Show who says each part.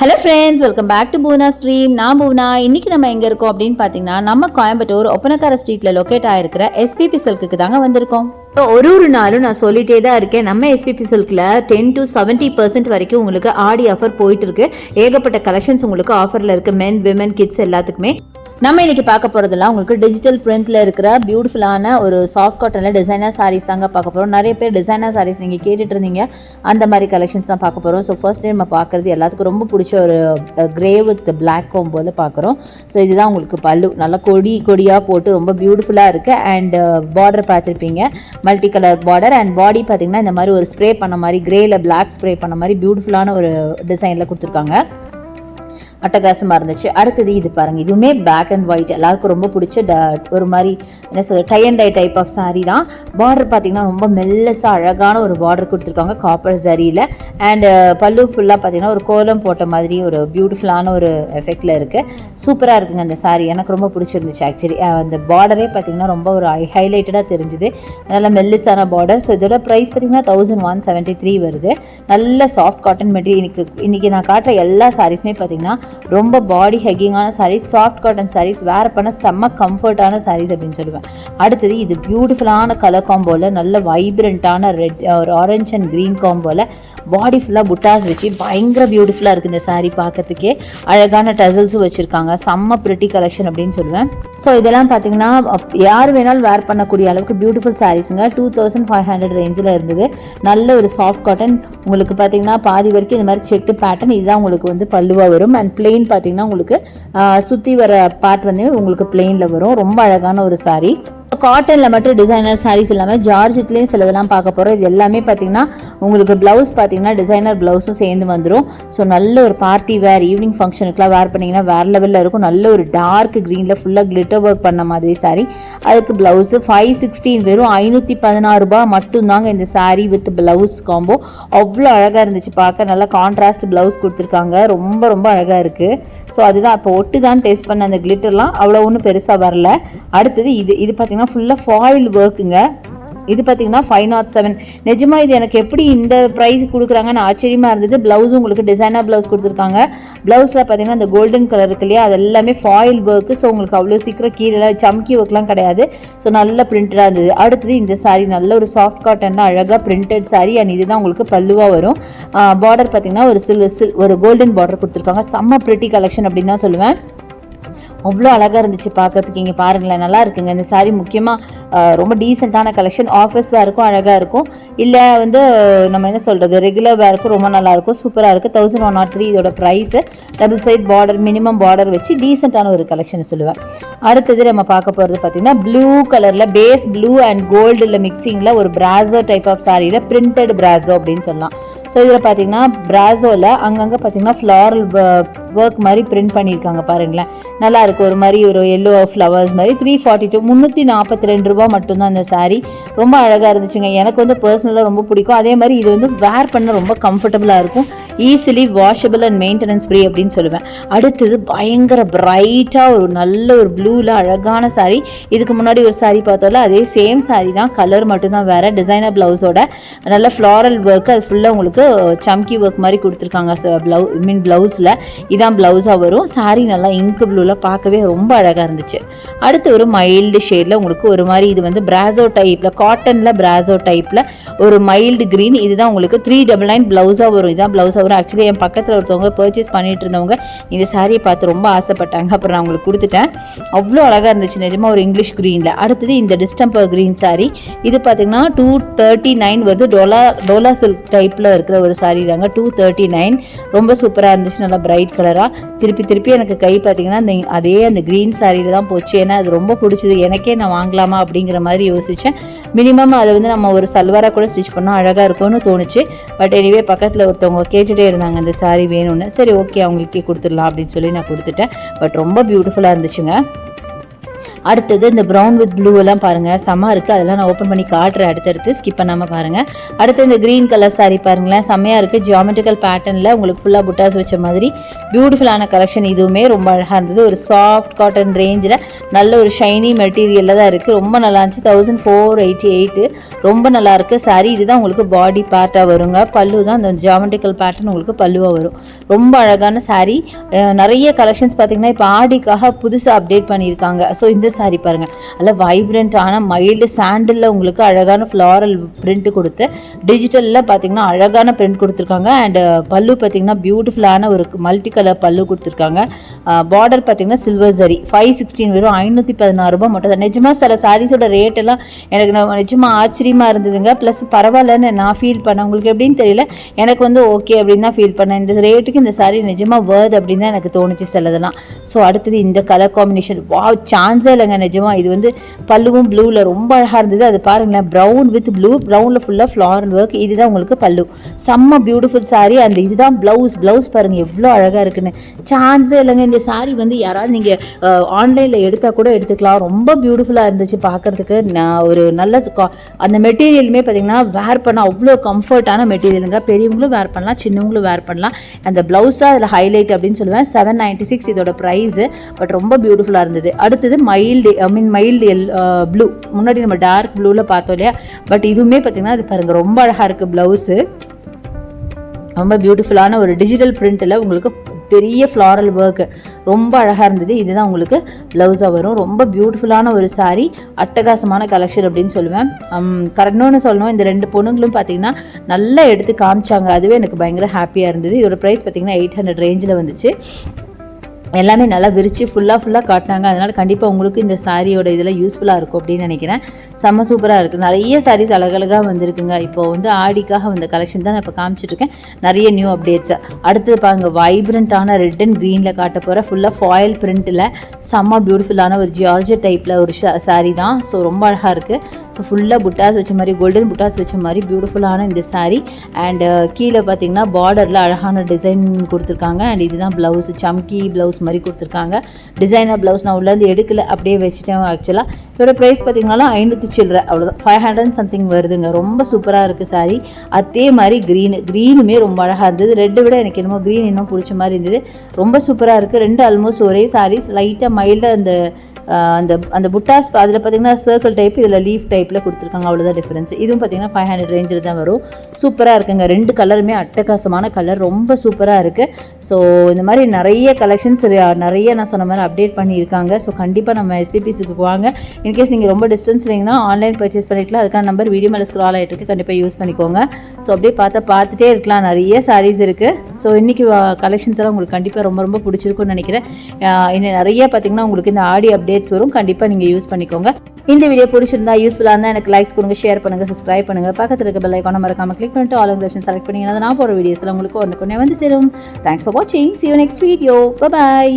Speaker 1: Hello friends welcome back to Poona stream நான் பூனா இன்னைக்கு நம்ம எங்கே இருக்கோம் அப்படின்னு பார்த்தீங்கன்னா நம்ம கோயம்புத்தூர் ஒப்பனக்கார ஸ்ட்ரீட்டில் லொக்கேட் ஆகிருக்கிற எஸ்பிபி சில்க்குக்கு தாங்க வந்திருக்கோம். இப்போ ஒரு ஒரு நாளும் நான் சொல்லிட்டே தான் இருக்கேன். நம்ம எஸ்பிபி சில்கில் டென் டு செவன்ட்டி பர்சன்ட் வரைக்கும் உங்களுக்கு ஆடி ஆஃபர் போயிட்டு இருக்கு. ஏகப்பட்ட கலெக்ஷன்ஸ் உங்களுக்கு ஆஃபரில் இருக்கு. மென் விமன் கிட்ஸ் எல்லாத்துக்குமே. நம்ம இன்னைக்கு பார்க்க போகிறதுலாம் உங்களுக்கு டிஜிட்டல் பிரிண்ட்ல இருக்கிற பியூட்டிஃபுல்லான ஒரு சாஃப்ட் காட்டனில் டிசைனர் சாரீஸ் தாங்க பார்க்க போகிறோம் நிறைய பேர் டிசைனர் சாரீஸ் நீங்கள் கேட்டுட்டு இருந்தீங்க. அந்த மாதிரி கலெக்ஷன்ஸ் தான் பார்க்க போகிறோம் ஸோ ஃபர்ஸ்ட் டைம் நம்ம பார்க்குறது எல்லாத்துக்கும் ரொம்ப பிடிச்ச ஒரு கிரே வித் பிளாக் போது பார்க்குறோம். ஸோ இதுதான் உங்களுக்கு பல்லு. நல்லா கொடி கொடியாக போட்டு ரொம்ப பியூட்டிஃபுல்லாக இருக்குது அண்ட் பார்டர் பார்த்துருப்பீங்க. Multi colour border and body பார்த்தீங்கன்னா இந்த மாதிரி ஒரு ஸ்ப்ரே பண்ண மாதிரி கிரேயில் பிளாக் ஸ்ப்ரே பண்ண மாதிரி பியூட்டிஃபுல்லான ஒரு டிசைனில் கொடுத்துருக்காங்க. அட்டகாசமாக இருந்துச்சு. அடுத்தது இது பாருங்கள் இதுவுமே பிளாக் அண்ட் ஒயிட் எல்லாருக்கும் ரொம்ப பிடிச்ச ட ஒரு மாதிரி என்ன சொல்ற tie and tie type of sari தான். பார்டர் பார்த்தீங்கன்னா ரொம்ப மெல்லஸாக அழகான ஒரு பார்டர் கொடுத்துருக்காங்க காப்பர் சரியில் அண்ட் பல்லு ஃபுல்லாக பார்த்தீங்கன்னா ஒரு கோலம் போட்ட மாதிரி ஒரு பியூட்டிஃபுல்லான ஒரு எஃபெக்டில் இருக்குது சூப்பராக இருக்குங்க அந்த சாரீ எனக்கு ரொம்ப பிடிச்சிருந்துச்சு ஆக்சுவலி அந்த பார்டரே பார்த்தீங்கன்னா ரொம்ப ஒரு ஹைலைட்டடாக தெரிஞ்சுது. நல்ல மெல்லிஸான பார்டர் ஸோ இதோட ப்ரைஸ் பார்த்தீங்கன்னா தௌசண்ட் ஒன் செவன்ட்டி த்ரீ வருது. நல்ல சாஃப்ட் காட்டன் மெட்டீரியல் இன்னைக்கு இன்றைக்கி நான் காட்டுற எல்லா சாரீஸுமே பார்த்தீங்கன்னா ரொம்ப body ஹெக்கிங்கான saris soft cotton saris wear பண்ண செம்ம கம்ஃபர்ட்டான சாரீஸ் அப்படின்னு சொல்லுவேன். அடுத்தது இது பியூட்டிஃபுல்லான கலர் காம்போவில் நல்ல வைப்ரண்ட்டான ரெட் ஒரு ஆரஞ்ச் அண்ட் க்ரீன் காம்போவில் பாடி ஃபுல்லாக புட்டாஸ் வச்சு பயங்கர பியூட்டிஃபுல்லாக இருக்குது இந்த சாரீ பார்க்கறதுக்கே. அழகான டசல்ஸும் வச்சுருக்காங்க. செம்ம பிரிட்டி கலெக்ஷன் அப்படின்னு சொல்லுவேன். ஸோ இதெல்லாம் பார்த்தீங்கன்னா அப்- யார் வேணாலும் வேர் பண்ணக்கூடிய அளவுக்கு பியூட்டிஃபுல் சாரீஸுங்க டூ தௌசண்ட் ஃபைவ் ஹண்ட்ரட் ரேஞ்சில் இருந்தது. நல்ல ஒரு சாஃப்ட் காட்டன் உங்களுக்கு பார்த்தீங்கன்னா பாதி வரைக்கும் இந்த மாதிரி செட்டு பேட்டர்ன் இதுதான் உங்களுக்கு வந்து பல்லுவாக வரும். அண்ட் பிளெயின் பார்த்தீங்கன்னா உங்களுக்கு சுற்றி வர பார்ட் வந்து உங்களுக்கு பிளெயினில் வரும். ரொம்ப அழகான ஒரு சாரீ காட்டனில் மட்டும் டிசைனர் சாரீஸ் இல்லாமல் ஜார்ஜெட்லேயும் சிலதெல்லாம் பார்க்க போகிறோம் இது எல்லாமே பார்த்தீங்கன்னா உங்களுக்கு ப்ளவுஸ் பார்த்தீங்கன்னா டிசைனர் ப்ளவுஸும் சேர்ந்து வந்துடும் ஸோ நல்ல ஒரு பார்ட்டி வேர் ஈவினிங் ஃபங்க்ஷனுக்குலாம் வேர் பண்ணிங்கன்னா வேறு லெவலில் இருக்கும். நல்ல ஒரு டார்க் க்ரீனில் ஃபுல்லாக கிளிட்டர் ஒர்க் பண்ண மாதிரி saree. அதுக்கு ப்ளவுஸு ஃபைவ் சிக்ஸ்டீன் வெறும் ஐநூற்றி பதினாறு ரூபாய் மட்டும்தாங்க இந்த சாரீ வித் ப்ளவுஸ் காம்போ அவ்வளோ அழகாக இருந்துச்சு பார்க்க. நல்லா கான்ட்ராஸ்ட் ப்ளவுஸ் கொடுத்துருக்காங்க. ரொம்ப ரொம்ப அழகாக இருக்குது ஸோ அதுதான். இப்போ ஒட்டு தான் டேஸ்ட் பண்ண அந்த கிளிட்டர்லாம் அவ்வளோ ஒன்றும் பெருசாக வரல. அடுத்தது இது இது பார்த்தீங்கன்னா ஃபுல்லாக ஃபாயில் ஒர்க்குங்க இது பார்த்தீங்கன்னா ஃபைவ் நாட் செவன் நிஜமா இது எனக்கு எப்படி இந்த ப்ரைஸ் கொடுக்குறாங்கன்னு ஆச்சரியமாக இருந்தது. ப்ளவுஸும் உங்களுக்கு டிசைனர் ப்ளவுஸ் கொடுத்துருக்காங்க. ப்ளவுஸில் பார்த்தீங்கன்னா அந்த கோல்டன் கலர் இருக்கு இல்லையா அது எல்லாமே ஃபாயில் ஒர்க்கு ஸோ உங்களுக்கு அவ்வளோ சீக்கிரம் கீழே சம்கி ஒர்க்லாம் கிடையாது. ஸோ நல்ல பிரிண்டடாக இருந்தது. அடுத்தது இந்த சாரீ நல்ல ஒரு சாஃப்ட் காட்டனில் அழகாக பிரிண்டட் சாரீ அண்ட் இதுதான் உங்களுக்கு பல்லுவாக வரும். பார்டர் பார்த்தீங்கன்னா ஒரு சில் சில் ஒரு கோல்டன் பார்டர் கொடுத்துருக்காங்க. செம்ம பிரிட்டி கலெக்ஷன் அப்படின்னு தான் சொல்லுவேன். அவ்வளோ அழகாக இருந்துச்சு பார்க்கறதுக்கு. இங்கே பாருங்களேன் நல்லா இருக்குங்க. இந்த சாரீ முக்கியமாக ரொம்ப டீசெண்டான கலெக்ஷன் ஆஃபீஸ் வேருக்கும் அழகாக இருக்கும். இல்லை வந்து நம்ம என்ன சொல்கிறது ரெகுலர் வேருக்கும் ரொம்ப நல்லாயிருக்கும் சூப்பராக இருக்குது தௌசண்ட் ஒன் நாட் த்ரீ இதோட price double side border minimum border வச்சு டீசெண்டான ஒரு கலெக்ஷன் சொல்லுவேன். அடுத்தது நம்ம பார்க்க போகிறது பார்த்தீங்கன்னா ப்ளூ கலரில் பேஸ் ப்ளூ அண்ட் கோல்டில் மிக்சிங்கில் ஒரு பிராசோ டைப் ஆஃப் சாரியில் பிரிண்டட் பிராசோ அப்படின்னு சொல்லலாம். ஸோ இதில் பார்த்தீங்கன்னா பிராசோவில் அங்கங்கே பார்த்தீங்கன்னா ஃப்ளாரல் ஒர்க் மாதிரி பிரிண்ட் பண்ணியிருக்காங்க பாருங்களேன். நல்லா இருக்கு. ஒரு மாதிரி ஒரு எல்லோ ஃப்ளவர்ஸ் மாதிரி. த்ரீ ஃபார்ட்டி டூ முந்நூற்றி நாற்பத்தி ரெண்டு ரூபா மட்டும்தான் அந்த சாரீ ரொம்ப அழகாக இருந்துச்சுங்க. எனக்கு வந்து பர்சனலாக ரொம்ப பிடிக்கும். அதே மாதிரி இது வந்து வேர் பண்ண ரொம்ப கம்ஃபர்டபுளாக இருக்கும். Easily washable and maintenance free அப்படின்னு சொல்லுவேன். அடுத்தது பயங்கர பிரைட்டாக ஒரு நல்ல ஒரு ப்ளூவில் அழகான saree. இதுக்கு முன்னாடி ஒரு சாரீ பார்த்தோம்ல அதே சேம் saree தான் கலர் மட்டும்தான் வேறு. டிசைனர் ப்ளவுஸோட நல்ல ஃப்ளாரல் ஒர்க் அது ஃபுல்லாக உங்களுக்கு சம்கி ஒர்க் மாதிரி கொடுத்துருக்காங்க. ப்ளவு மீன் ப்ளவுஸில் இதான் ப்ளவுஸாக வரும். saree நல்லா இங்கு ப்ளூவில் பார்க்கவே ரொம்ப அழகாக இருந்துச்சு. அடுத்து ஒரு மைல்டு ஷேடில் உங்களுக்கு ஒரு மாதிரி இது வந்து பிராசோ டைப்பில் காட்டனில் பிராசோ டைப்பில் ஒரு மைல்டு க்ரீன் இதுதான் உங்களுக்கு த்ரீ டபுள் நைன் ப்ளவுஸாக வரும். இதான் ப்ளவுஸாக வரும். ஆக்சுவலி என் பக்கத்தில் ஒருத்தவங்க பர்ச்சேஸ் பண்ணிட்டு இருந்தவங்க இந்த சாரியை பார்த்து ரொம்ப ஆசைப்பட்டாங்க. அப்புறம் நான் உங்களுக்கு கொடுத்துட்டேன். அவ்வளோ அழகாக இருந்துச்சு. நிஜமாக ஒரு இங்கிலீஷ் க்ரீனில் அடுத்தது இந்த டிஸ்டம்பர் க்ரீன் சாரி இது பார்த்தீங்கன்னா டூ தேர்ட்டி நைன் வந்து டோலா டோலா சில்க் டைப்பில் இருக்கிற ஒரு சாரி தாங்க. டூ தேர்ட்டி நைன் ரொம்ப சூப்பராக இருந்துச்சு. நல்லா பிரைட் கலராக திருப்பி திருப்பி எனக்கு கை பார்த்தீங்கன்னா அந்த அதே அந்த க்ரீன் சாரியில் தான் போச்சு. ஏன்னா அது ரொம்ப பிடிச்சது. எனக்கே நான் வாங்கலாமா அப்படிங்கிற மாதிரி யோசித்தேன் மினிமம் அதை வந்து நம்ம ஒரு சல்வாராக கூட ஸ்டிச் பண்ணால் அழகாக இருக்கும்னு தோணுச்சு. பட் எனிவே பக்கத்தில் ஒருத்தவங்க கேட்டுகிட்டே இருந்தாங்க அந்த சாரீ வேணும்னு. சரி ஓகே அவங்களுக்கே கொடுத்துடலாம் அப்படின்னு சொல்லி நான் கொடுத்துட்டேன். பட் ரொம்ப பியூட்டிஃபுல்லாக இருந்துச்சுங்க. அடுத்தது இந்த ப்ரௌன் வித் ப்ளூ எல்லாம் பாருங்கள் செம்ம இருக்குது அதெல்லாம் நான் ஓப்பன் பண்ணி காட்டுறேன். அடுத்தடுத்து ஸ்கிப் பண்ணாமல் பாருங்கள் அடுத்து இந்த க்ரீன் கலர் saree பாருங்களேன். செம்மையாக இருக்குது ஜியாமெட்ரிக்கல் பேட்டர்னில் உங்களுக்கு ஃபுல்லாக புட்டாஸ் வச்ச மாதிரி பியூட்டிஃபுல்லான கலெக்ஷன் இதுவுமே ரொம்ப அழகாக இருந்தது. ஒரு சாஃப்ட் காட்டன் ரேஞ்சில் நல்ல ஒரு ஷைனி மெட்டீரியலில் தான் இருக்குது ரொம்ப நல்லா இருந்துச்சு. தௌசண்ட் ஃபோர் எயிட்டி எயிட்டு ரொம்ப நல்லா இருக்குது saree இதுதான் உங்களுக்கு பாடி பார்ட்டாக வருங்க. பல்லு தான் அந்த ஜியாமெட்ரிக்கல் பேட்டர்ன் உங்களுக்கு பல்லுவாக வரும். ரொம்ப அழகான saree. நிறைய கலெக்ஷன்ஸ் பார்த்தீங்கன்னா இப்போ ஆடிக்காக புதுசாக அப்டேட் பண்ணியிருக்காங்க. ஸோ இந்த saree பாருங்கள் நல்ல வைப்ரண்ட்டான மைல்டு சாண்டிலில் உங்களுக்கு அழகான ஃப்ளாரல் பிரிண்ட் கொடுத்து டிஜிட்டலில் பார்த்தீங்கன்னா அழகான பிரிண்ட் கொடுத்துருக்காங்க. அண்ட் uh, பல்லு பார்த்தீங்கன்னா பியூட்டிஃபுல்லான ஒரு மல்டி கலர் பல்லு கொடுத்துருக்காங்க. பார்டர் uh, பார்த்தீங்கன்னா சில்வர் சரி ஃபைவ் சிக்ஸ்டீன் வெறும் ஐநூற்றி பதினாறு ரூபாய் மட்டும் தான். நிஜமாக சில சாரீஸோட ரேட் எல்லாம் எனக்கு நான் நிஜமாக ஆச்சரியமாக இருந்ததுங்க. ப்ளஸ் பரவாயில்லன்னு நான் ஃபீல் பண்ணேன். உங்களுக்கு எப்படின்னு தெரியல. எனக்கு வந்து ஓகே அப்படின்னு தான் ஃபீல் பண்ணேன். இந்த ரேட்டுக்கு இந்த சாரீ நிஜமாக வேர்த் அப்படின்னு தான் எனக்கு தோணுச்சு சிலதெல்லாம். ஸோ அடுத்தது இந்த கலர் காம்பினேஷன் வா சான்ஸே இல்லைங்க நிஜமா. இது வந்து பல்லுவும் ப்ளூவில் ரொம்ப அழகாக இருந்தது. அது பாருங்களேன் ப்ரௌன் வித் ப்ளூ ப்ரௌனில் ஃபுல்லாக ஃப்ளாரல் ஒர்க் இதுதான் உங்களுக்கு பல்லு. செம்ம பியூட்டிஃபுல் சாரீ அந்த இதுதான் ப்ளவுஸ் ப்ளவுஸ் பாருங்கள் எவ்வளோ அழகாக இருக்குன்னு. சான்ஸே இல்லைங்க. இந்த saree வந்து யாராவது நீங்கள் ஆன்லைனில் எடுத்தால் கூட எடுத்துக்கலாம். ரொம்ப பியூட்டிஃபுல்லாக இருந்துச்சு பார்க்குறதுக்கு நான் ஒரு நல்ல அந்த மெட்டீரியலுமே பார்த்தீங்கன்னா வேர் பண்ண அவ்வளோ கம்ஃபர்ட்டான மெட்டீரியலுங்க. பெரியவங்களும் வேர் பண்ணலாம் சின்னவங்களும் வேர் பண்ணலாம். அந்த ப்ளவுஸ் தான் அதில் ஹைலைட் அப்படின்னு சொல்லுவேன். செவன் நைன்ட்டி சிக்ஸ் இதோட ப்ரைஸு பட் ரொம்ப பியூட்டிஃபுல்லாக இருந்தது. அடுத்தது my mild I mean mild L blue முன்னாடி நம்ம டார்க் ப்ளூவில் பார்த்தோம் இல்லையா? பட் இதுவுமே பார்த்தீங்கன்னா அது பாருங்கள் ரொம்ப அழகாக இருக்குது ப்ளவுஸு ரொம்ப பியூட்டிஃபுல்லான ஒரு டிஜிட்டல் பிரிண்ட்டில் உங்களுக்கு பெரிய ஃப்ளாரல் ஒர்க்கு ரொம்ப அழகாக இருந்தது. இதுதான் உங்களுக்கு ப்ளவுஸாக வரும். ரொம்ப பியூட்டிஃபுல்லான ஒரு சாரீ அட்டகாசமான கலெக்ஷன் அப்படின்னு சொல்லுவேன். Um, கரெக்டானு சொல்லணும். இந்த ரெண்டு பொண்ணுங்களும் பார்த்தீங்கன்னா நல்லா எடுத்து காமிச்சாங்க. அதுவே எனக்கு பயங்கர ஹாப்பியாக இருந்தது. இதோட ப்ரைஸ் பார்த்தீங்கன்னா எயிட் ஹண்ட்ரட் ரேஞ்சில் வந்துச்சு. எல்லாமே நல்லா விரித்து ஃபுல்லாக ஃபுல்லாக காட்டினாங்க. அதனால் கண்டிப்பாக உங்களுக்கு இந்த சாரியோட இதில் யூஸ்ஃபுல்லாக இருக்கும் அப்படின்னு நினைக்கிறேன். செம்ம சூப்பராக இருக்குது நிறைய சாரீஸ் அழகழகாக வந்திருக்குங்க. இப்போ வந்து ஆடிக்காக வந்த கலெக்ஷன் தான் நான் இப்போ காமிச்சிட்ருக்கேன். நிறைய நியூ அப்டேட்ஸ் அடுத்தது பாருங்க வைப்ரண்ட்டான ரெட் அண்ட் க்ரீனில் காட்ட போகிற ஃபுல்லாக ஃபாயில் பிரிண்ட்டில் செம்ம பியூட்டிஃபுல்லான ஒரு ஜியார்ஜர் டைப்பில் ஒரு சாரீ தான். ஸோ ரொம்ப அழகாக இருக்குது ஸோ ஃபுல்லாக புட்டாஸ் வச்ச மாதிரி கோல்டன் புட்டாஸ் வச்ச மாதிரி பியூட்டிஃபுல்லான இந்த சாரீ அண்ட் கீழே பார்த்தீங்கன்னா பார்டரில் அழகான டிசைன் கொடுத்துருக்காங்க. அண்ட் இதுதான் ப்ளவுஸ் சம்கி ப்ளவுஸ் மாதிரி கொடுத்துருக்காங்க. டிசைனர் ப்ளவுஸ் நான் உள்ளேருந்து எடுக்கல அப்படியே வச்சுட்டேன் ஆக்சுவலாக இதோட ப்ரைஸ் பார்த்தீங்கன்னா ஐநூற்றி சில்லற அவ்வளோதான் ஃபைவ் ஹண்ட்ரட் சம்திங் வருதுங்க. ரொம்ப சூப்பராக இருக்குது சாரி அதே மாதிரி க்ரீனு க்ரீனுமே ரொம்ப அழகாக இருந்தது. ரெட்டை விட எனக்கு என்னமோ க்ரீன் இன்னும் பிடிச்ச மாதிரி இருந்தது. ரொம்ப சூப்பராக இருக்குது ரெண்டு ஆல்மோஸ்ட் ஒரே சாரீஸ் லைட்டாக மைல்டாக அந்த அந்த அந்த புட்டாஸ் அதில் பார்த்தீங்கன்னா சர்க்கிள் டைப் இதில் லீஃப் டைப்பில் கொடுத்துருக்காங்க. அவ்வளோதான் டிஃப்ரென்ஸ் இதுவும் பார்த்தீங்கன்னா ஃபைவ் ஹண்ட்ரட் ரேஞ்சில் தான் வரும். சூப்பராக இருக்குங்க. ரெண்டு கலருமே அட்டகாசமான கலர் ரொம்ப சூப்பராக இருக்குது ஸோ இந்த மாதிரி நிறைய கலெக்ஷன்ஸ் நிறைய நான் சொன்ன மாதிரி அப்டேட் பண்ணியிருக்காங்க. ஸோ கண்டிப்பாக நம்ம எஸ்பிபிசிக்கு வாங்க. இன்கேஸ் நீங்கள் ரொம்ப டிஸ்டன்ஸ் இல்லைங்கன்னா ஆன்லைன் பர்ச்சேஸ் பண்ணிக்கலாம். அதுக்கான நம்பர் வீடியோ மேலே ஸ்க்ரால் ஆகிட்டு இருக்கு கண்டிப்பாக யூஸ் பண்ணிக்கோங்க. ஸோ அப்படியே பார்த்தா பார்த்துட்டே இருக்கலாம். நிறைய சாரீஸ் இருக்குது ஸோ இன்றைக்கி கலெக்ஷன்ஸ் எல்லாம் உங்களுக்கு கண்டிப்பாக ரொம்ப ரொம்ப பிடிச்சிருக்கும்னு நினைக்கிறேன். இன்னும் நிறைய பார்த்தீங்கன்னா உங்களுக்கு இந்த ஆடி அப்டேட் அப்டேட்ஸ் வரும். கண்டிப்பாக நீங்கள் யூஸ் பண்ணிக்கோங்க. இந்த வீடியோ பிடிச்சிருந்தா யூஸ்ஃபுல்லாக இருந்தால் எனக்கு லைக்ஸ் கொடுங்க ஷேர் பண்ணுங்க சப்ஸ்கிரைப் பண்ணுங்க. பக்கத்தில் இருக்க பெல் ஐக்கான மறக்காம கிளிக் பண்ணிட்டு ஆல் ஆப்ஷன் செலக்ட் பண்ணிங்கன்னா நான் போகிற வீடியோஸில் உங்களுக்கு ஒன்று கொண்டே வந்து சேரும். தேங்க்ஸ் ஃபார் வாட்சிங் see you next video bye